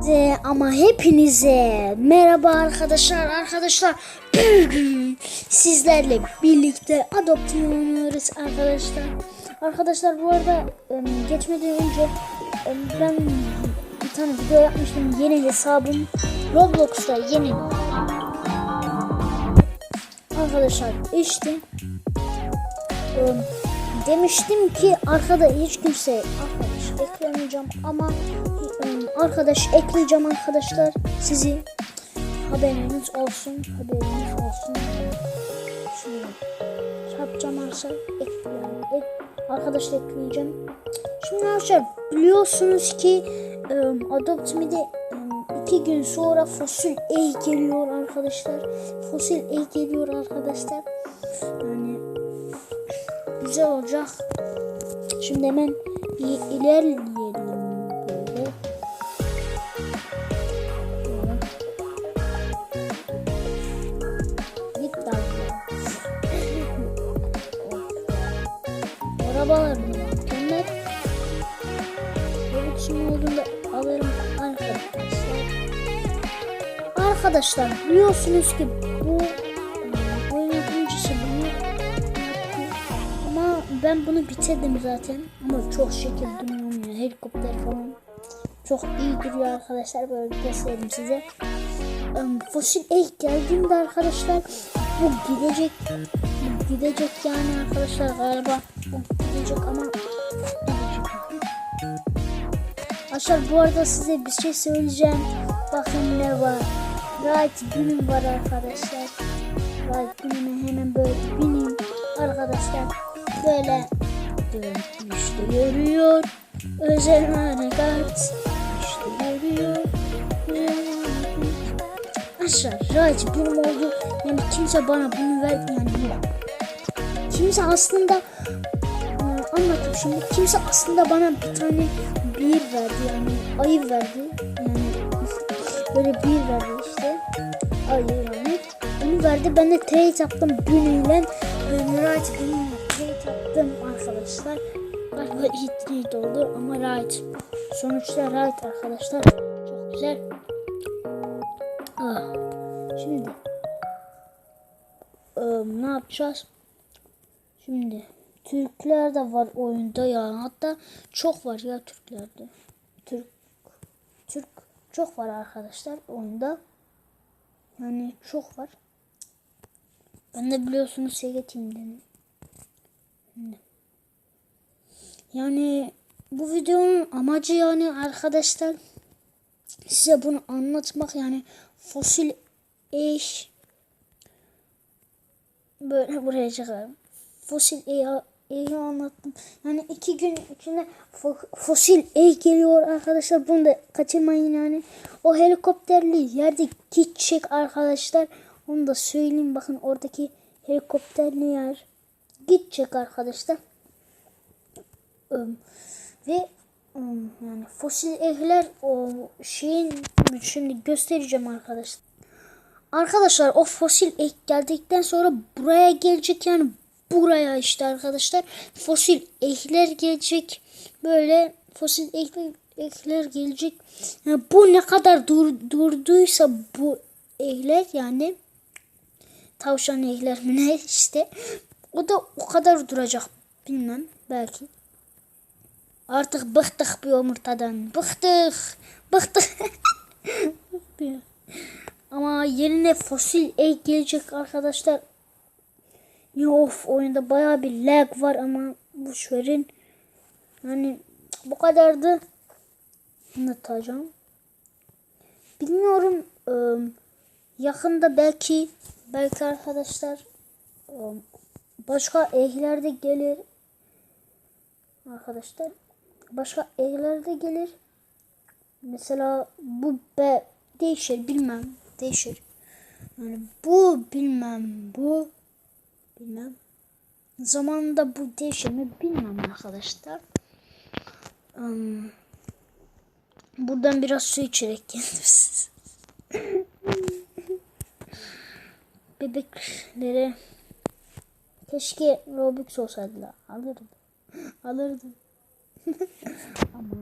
Hepinize ama hepinize merhaba arkadaşlar. Arkadaşlar sizlerle birlikte adopte oynuyoruz arkadaşlar. Arkadaşlar bu arada geçmeden önce ben bir tane video yapmıştım. Yeni hesabım Roblox'ta yeni. Arkadaşlar işte em, demiştim ki arkada hiç kimse eklemeyeceğim ama em, arkadaş ekleyeceğim arkadaşlar. Sizi haberiniz olsun haberiniz olsun. Şimdi yapacağım arkadaşlar ek, arkadaş ekleyeceğim. Şimdi arkadaşlar biliyorsunuz ki em, Adopt Me'de em, iki gün sonra fosil E geliyor arkadaşlar. Fosil E geliyor arkadaşlar. Yani güzel olacak. Şimdi hemen ilerleyelim böyle. Git ya. Arabalar? Mükemmel. Böyle kim olduğunda alırım arkadaşlar. Arkadaşlar biliyorsunuz ki bu ben bunu bitirdim zaten. Ama çok şekil duruyor. Helikopter falan. Çok iyi duruyor arkadaşlar. Böyle göstereyim size. Fosil ilk geldiğinde arkadaşlar bu gidecek. Bu gidecek yani arkadaşlar galiba. Bu gidecek ama. Arkadaşlar bu arada size bir şey söyleyeceğim. Bakın ne var. Right günüm var arkadaşlar. Right günüme hemen böyle bineyim. Arkadaşlar böyle işte yürüyor. Özel harekat işte yürüyor. Arkadaşlar right günüm oldu. Yani kimse bana bunu ver. Kimse aslında e, anlatayım şimdi. Kimse aslında bana bir tane bir verdi yani ayı verdi. Yani böyle bir verdi işte. Ayı yani. Onu verdi. Ben de trade yaptım günüyle. E, günüyle trade yaptım arkadaşlar. Galiba iyi oldu ama right. Sonuçta right arkadaşlar. Çok güzel. Ah. Şimdi e, ne yapacağız? Şimdi Türkler de var oyunda yani hatta çok var ya Türklerde. Türk Türk çok var arkadaşlar oyunda. Yani çok var. Ben de biliyorsunuz Sega Team'denim. Yani bu videonun amacı yani arkadaşlar size bunu anlatmak yani fosil eş böyle buraya çıkarım. Fosil E'yi E'yi anlattım. Yani iki gün içinde fo- fosil E geliyor arkadaşlar. Bunu da kaçırmayın yani. O helikopterli yerde gidecek arkadaşlar. Onu da söyleyeyim. Bakın oradaki helikopterli yer gidecek arkadaşlar. Ve yani fosil E'ler o şeyin şimdi göstereceğim arkadaşlar. Arkadaşlar o fosil ek geldikten sonra buraya gelecek yani buraya işte arkadaşlar fosil ekler gelecek böyle fosil ekler, ekler gelecek yani bu ne kadar dur, durduysa bu ekler yani tavşan ekler mi ne işte o da o kadar duracak bilmem belki artık bıktık bir yumurtadan bıktık bıktık Ama yerine fosil ek gelecek arkadaşlar. Ya of oyunda baya bir lag var ama boş verin. Yani bu kadardı. Anlatacağım. Bilmiyorum. ıı, yakında belki belki arkadaşlar ıı, başka ehler de gelir. Arkadaşlar başka ehler de gelir. Mesela bu be değişir bilmem değişir. Yani bu bilmem bu bilmem. Zamanında bu değişir mi bilmem arkadaşlar. Um, buradan biraz su içerek geliriz. Bebeklere keşke Robux olsaydı alırdım. Alırdım. Ama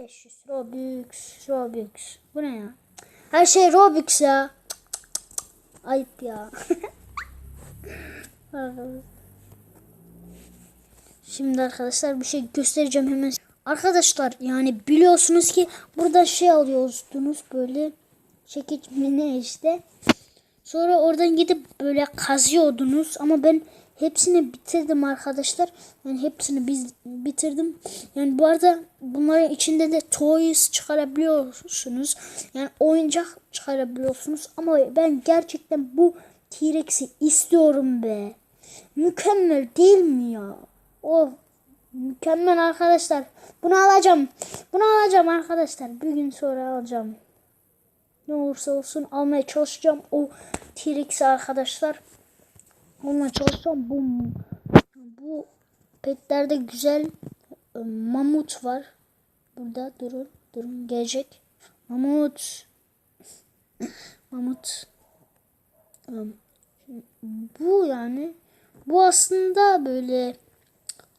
500 Robux, Robux. Bu ne ya? Her şey Robux ya. Ayıp ya. Şimdi arkadaşlar bir şey göstereceğim hemen. Arkadaşlar yani biliyorsunuz ki burada şey alıyorsunuz böyle çekiç mi ne işte. Sonra oradan gidip böyle kazıyordunuz ama ben hepsini bitirdim arkadaşlar. Yani hepsini biz bitirdim. Yani bu arada bunların içinde de toys çıkarabiliyorsunuz. Yani oyuncak çıkarabiliyorsunuz ama ben gerçekten bu T-Rex'i istiyorum be. Mükemmel değil mi ya? O mükemmel arkadaşlar. Bunu alacağım. Bunu alacağım arkadaşlar. Bir gün sonra alacağım. Ne olursa olsun almaya çalışacağım o T-Rex'i arkadaşlar. Almaya çalışacağım. Bu bu petlerde güzel e, mamut var. Burada durun. Durun gelecek. Mamut. mamut. Um, Bu yani bu aslında böyle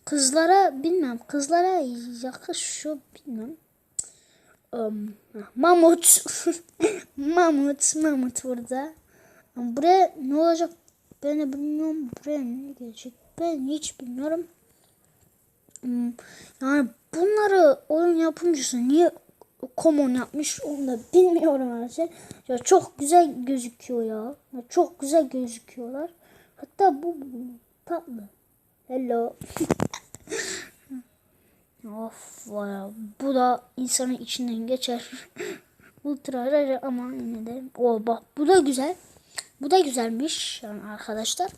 kızlara bilmem kızlara yakışıyor bilmem. Um, mamut. mamut. Mamut burada. Buraya ne olacak ben de bilmiyorum. Buraya ne gelecek ben hiç bilmiyorum. Hmm, Yani bunları oyun yapımcısı niye common yapmış onu da bilmiyorum arkadaşlar. Ya çok güzel gözüküyor ya. ya çok güzel gözüküyorlar. Hatta bu, tatlı. Hello. of ya. Bu da insanın içinden geçer. Ultra rare ama yine de. O bak bu da güzel. Bu da güzelmiş yani arkadaşlar.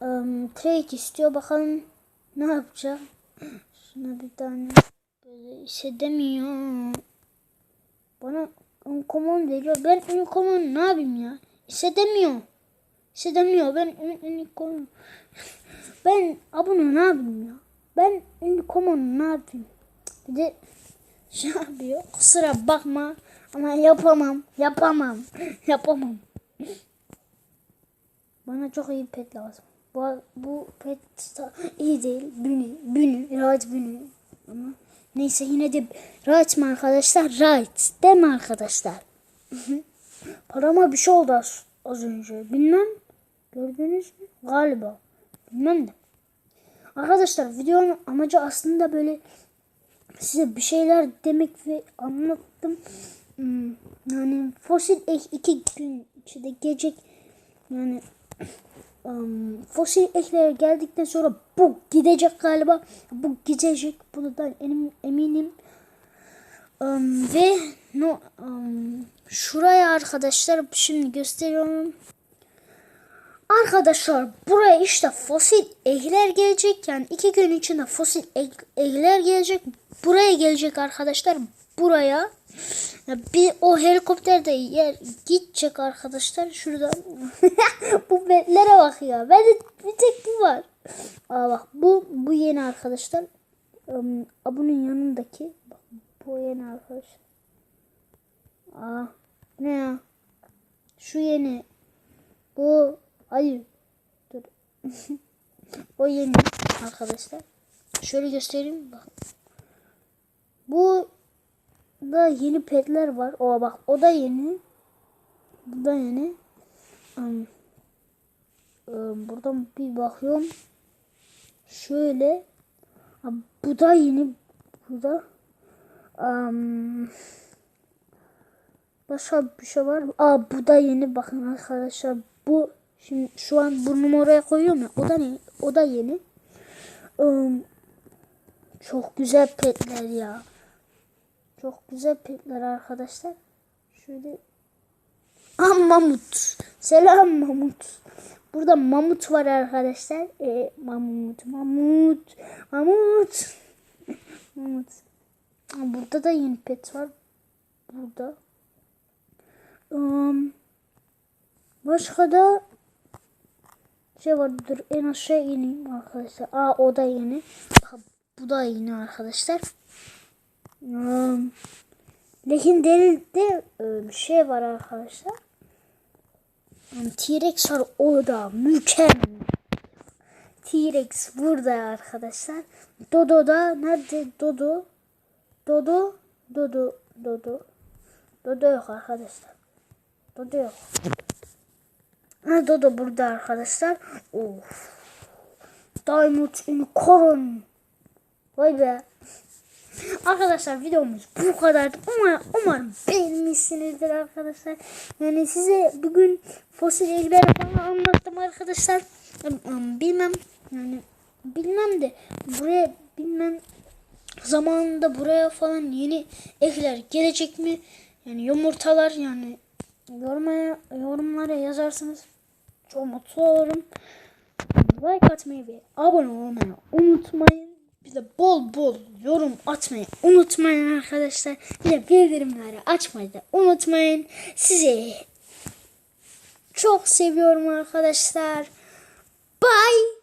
Um, trade istiyor bakalım ne yapacak. Şuna bir tane böyle hissedemiyor. Bana uncommon veriyor. Ben uncommon ne yapayım ya? Hissedemiyor. Hissedemiyor. Ben uncommon. ben abone ne yapayım ya? Ben uncommon ne yapayım? Bir de şey yapıyor. Kusura bakma ama yapamam. Yapamam. yapamam. Bana çok iyi pet lazım. Bu, bu pet iyi değil. Büni, büni, rahat büni. Ama neyse yine de rahat mı arkadaşlar? Rahat. Değil mi arkadaşlar? Parama bir şey oldu az, az önce. Bilmem. Gördünüz mü? Galiba. Bilmem de. Arkadaşlar videonun amacı aslında böyle size bir şeyler demek ve anlattım. Hmm, yani fosil ek iki gün içinde gelecek. Yani um, fosil ekler geldikten sonra bu gidecek galiba. Bu gidecek. Bundan emin, eminim. Um, ve no, um, şuraya arkadaşlar şimdi gösteriyorum. Arkadaşlar buraya işte fosil ekler gelecek. Yani iki gün içinde fosil ek, ekler gelecek. Buraya gelecek arkadaşlar. Buraya. Ya bir o helikopterde yer gidecek arkadaşlar. Şurada. bu betlere bak ya. Ben de bir tek bu var. Aa bak bu bu yeni arkadaşlar. Um, bunun yanındaki. Bak bu yeni arkadaşlar. Aa ne ya? Şu yeni. Bu hayır. Dur. o yeni arkadaşlar. Şöyle göstereyim bak. Bu da yeni petler var. O bak o da yeni. Bu da yeni. Um, um, buradan bir bakıyorum. Şöyle. Ha, bu da yeni. Bu da. Um, başka bir şey var. Aa bu da yeni. Bakın arkadaşlar. Bu şimdi şu an burnumu oraya koyuyorum ya. O da ne? O da yeni. Um, çok güzel petler ya. Çok güzel petler arkadaşlar. Şöyle Ah mamut. Selam mamut. Burada mamut var arkadaşlar. E, mamut, mamut, mamut. mamut. Burada da yeni pet var. Burada. Um, başka da şey var. Dur en aşağı ineyim arkadaşlar. Aa o da yeni. Bu da yeni arkadaşlar. Um, Legendary'de e, bir şey var arkadaşlar. T-Rex var orada. Mükemmel. T-Rex burada arkadaşlar. Dodo da nerede Dodo? Dodo, Dodo, Dodo. Dodo yok arkadaşlar. Dodo yok. Ha Dodo burada arkadaşlar. Of. Diamond Unicorn. Vay be. Arkadaşlar videomuz bu kadardı. Umarım, umarım beğenmişsinizdir arkadaşlar. Yani size bugün fosil evleri falan anlattım arkadaşlar. Bilmem yani bilmem de buraya bilmem zamanında buraya falan yeni ekler gelecek mi? Yani yumurtalar yani yorumlara, yorumlara yazarsınız. Çok mutlu olurum. Like atmayı ve abone olmayı unutmayın. De bol bol yorum atmayı unutmayın arkadaşlar. Bir de bildirimleri açmayı da unutmayın. Sizi çok seviyorum arkadaşlar. Bye.